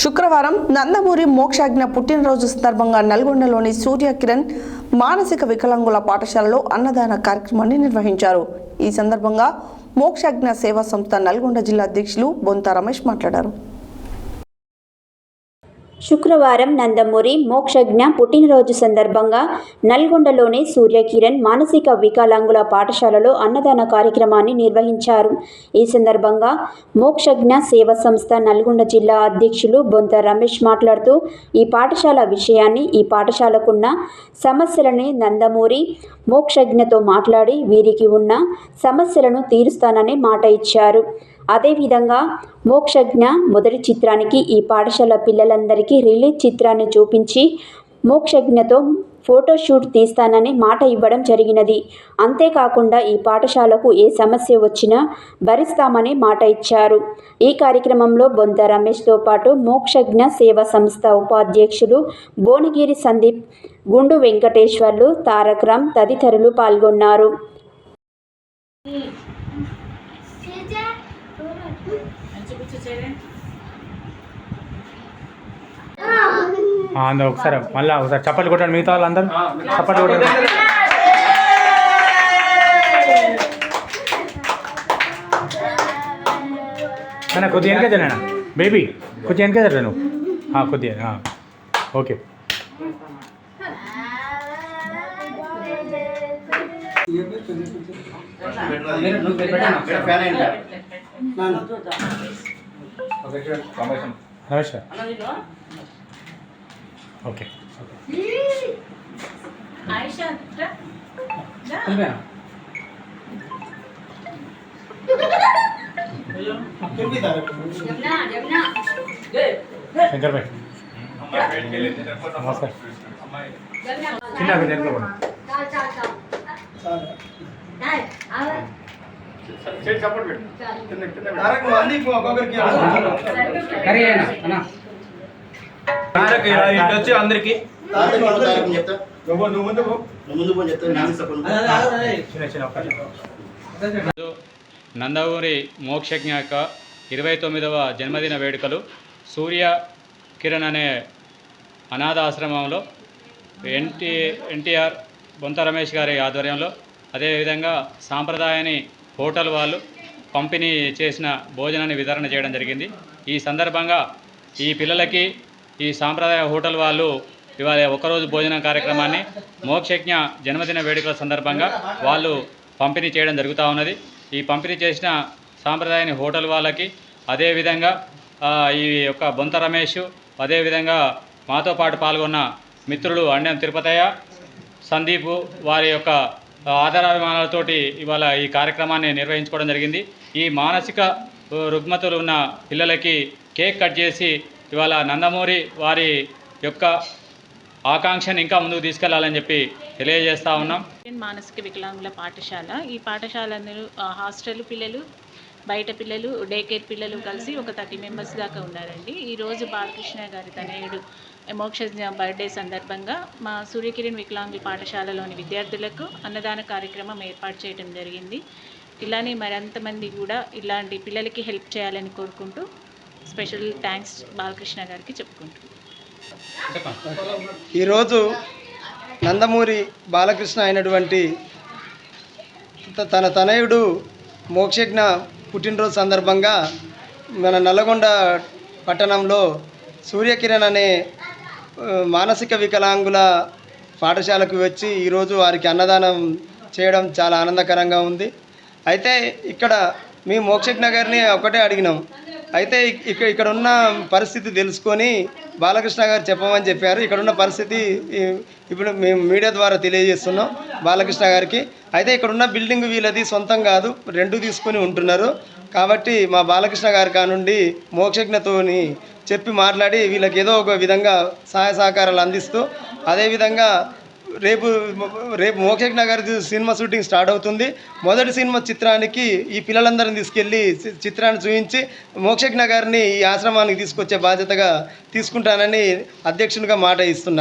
శుక్రవారం నందమూరి మోక్షాజ్ఞ పుట్టినరోజు సందర్భంగా నల్గొండలోని సూర్య కిరణ్ మానసిక వికలాంగుల పాఠశాలలో అన్నదాన కార్యక్రమాన్ని నిర్వహించారు. ఈ సందర్భంగా మోక్షాజ్ఞ సేవా సంస్థ నల్గొండ జిల్లా అధ్యక్షులు బొంత రమేష్ మాట్లాడారు. శుక్రవారం నందమూరి మోక్షజ్ఞ పుట్టినరోజు సందర్భంగా నల్గొండలోని సూర్యకిరణ్ మానసిక వికలాంగుల పాఠశాలలో అన్నదాన కార్యక్రమాన్ని నిర్వహించారు. ఈ సందర్భంగా మోక్షజ్ఞ సేవ సంస్థ నల్గొండ జిల్లా అధ్యక్షులు బొంత రమేష్ మాట్లాడుతూ ఈ పాఠశాల విషయాన్ని ఈ పాఠశాలకున్న సమస్యలని నందమూరి మోక్షజ్ఞతో మాట్లాడి వీరికి ఉన్న సమస్యలను తీరుస్తానని మాట ఇచ్చారు. అదేవిధంగా మోక్షజ్ఞ మొదటి చిత్రానికి ఈ పాఠశాల పిల్లలందరికీ రిలీజ్ చిత్రాన్ని చూపించి మోక్షజ్ఞతో ఫోటోషూట్ తీస్తానని మాట ఇవ్వడం జరిగినది. అంతేకాకుండా ఈ పాఠశాలకు ఏ సమస్య వచ్చినా భరిస్తామని మాట ఇచ్చారు. ఈ కార్యక్రమంలో బొంత రమేష్తో పాటు మోక్షజ్ఞ సేవా సంస్థ ఉపాధ్యక్షులు భువనగిరి సందీప్ గుండు వెంకటేశ్వర్లు తారకరామ్ తదితరులు పాల్గొన్నారు. అందరూ ఒకసారి మళ్ళీ ఒకసారి చప్పట్లు కొట్టండి మిగతా వాళ్ళందరూ. చప్పట్లు కొట్టండి. అన్న కొద్దిగా వెనక జరగనా బేబీ కొద్దిగా వెనక జరగ నువ్వు. ఆ, కొద్దిగా ఆ. ఓకే. రమేష్ ఓకే. శంకర్ భాయ్. నమస్కారం. చిన్న వచ్చి అందరికి. నువ్వు ముందు పో. చెప్తాను జ్ఞానం చెప్పను చిన్న చిన్న అవకాశం నందమూరి మోక్షజ్ఞ యొక్క ఇరవై తొమ్మిదవ జన్మదిన వేడుకలు. సూర్య కిరణ్ అనే అనాథ ఆశ్రమంలో ఎన్టీ ఎన్టీఆర్ బొంత రమేష్ గారి ఆధ్వర్యంలో. అదేవిధంగా సాంప్రదాయాన్ని హోటల్ వాళ్ళు పంపిణీ చేసిన భోజనాన్ని వితరణ చేయడం జరిగింది. ఈ సందర్భంగా ఈ పిల్లలకి ఈ సాంప్రదాయ హోటల్ వాళ్ళు ఇవాళ ఒకరోజు భోజన కార్యక్రమాన్ని మోక్షజ్ఞ జన్మదిన వేడుకల సందర్భంగా వాళ్ళు పంపిణీ చేయడం జరుగుతూ ఉన్నది. ఈ పంపిణీ చేసిన సాంప్రదాయాన్ని హోటల్ వాళ్ళకి అదేవిధంగా ఈ యొక్క బొంత రమేష్ అదేవిధంగా మాతో పాటు పాల్గొన్న మిత్రులు అండెం తిరుపతయ్య సందీప్ వారి యొక్క ఆధారాభిమానాలతోటి ఇవాళ ఈ కార్యక్రమాన్ని నిర్వహించుకోవడం జరిగింది. ఈ మానసిక రుగ్మతలు ఉన్న పిల్లలకి కేక్ కట్ చేసి ఇవాళ నందమూరి వారి యొక్క ఆకాంక్షను ఇంకా ముందుకు తీసుకెళ్ళాలని చెప్పి తెలియజేస్తా ఉన్నాం. మానసిక వికలాంగుల పాఠశాల. ఈ పాఠశాల హాస్టల్ పిల్లలు బయట పిల్లలు డే కేర్ పిల్లలు కలిసి ఒక థర్టీ మెంబర్స్ దాకా ఉన్నారండి ఈరోజు బాలకృష్ణ గారి తనయుడు మోక్ష బర్త్డే సందర్భంగా మా సూర్యకిరణ్ వికలాంగుల పాఠశాలలోని విద్యార్థులకు అన్నదాన కార్యక్రమం ఏర్పాటు చేయడం జరిగింది. ఇలానే మరంతమంది కూడా ఇలాంటి పిల్లలకి హెల్ప్ చేయాలని కోరుకుంటూ స్పెషల్ థ్యాంక్స్ బాలకృష్ణ గారికి చెప్పుకుంటున్నాను ఈరోజు నందమూరి బాలకృష్ణ అయినటువంటి తన తనయుడు మోక్షజ్ఞ పుట్టినరోజు సందర్భంగా మన నల్లగొండ పట్టణంలో సూర్యకిరణ్ అనే మానసిక వికలాంగుల పాఠశాలకు వచ్చి ఈరోజు వారికి అన్నదానం చేయడం చాలా ఆనందకరంగా ఉంది. అయితే ఇక్కడ మేము మోక్షజ్ఞ గారిని ఒకటే అడిగినాం. అయితే ఇక్కడ ఇక్కడ ఉన్న పరిస్థితి తెలుసుకొని బాలకృష్ణ గారు చెప్పమని చెప్పారు. ఇక్కడ ఉన్న పరిస్థితి ఇప్పుడు మేము మీడియా ద్వారా తెలియజేస్తున్నాం బాలకృష్ణ గారికి. అయితే ఇక్కడ ఉన్న బిల్డింగ్ వీళ్ళది సొంతం కాదు రెండు తీసుకొని ఉంటున్నారు. కాబట్టి మా బాలకృష్ణ గారి కానుండి మోక్షజ్ఞతోని చెప్పి మాట్లాడి వీళ్ళకి ఏదో ఒక విధంగా సహాయ సహకారాలు అందిస్తూ అదేవిధంగా రేపు రేపు మోక్షజ్ఞ గారి సినిమా షూటింగ్ స్టార్ట్ అవుతుంది. మొదటి సినిమా చిత్రానికి ఈ పిల్లలందరిని తీసుకెళ్ళి చి- చిత్రాన్ని చూపించి మోక్షజ్ఞ గారిని ఈ ఆశ్రమానికి తీసుకొచ్చే బాధ్యతగా తీసుకుంటానని అధ్యక్షునిగా మాట ఇస్తున్నాను.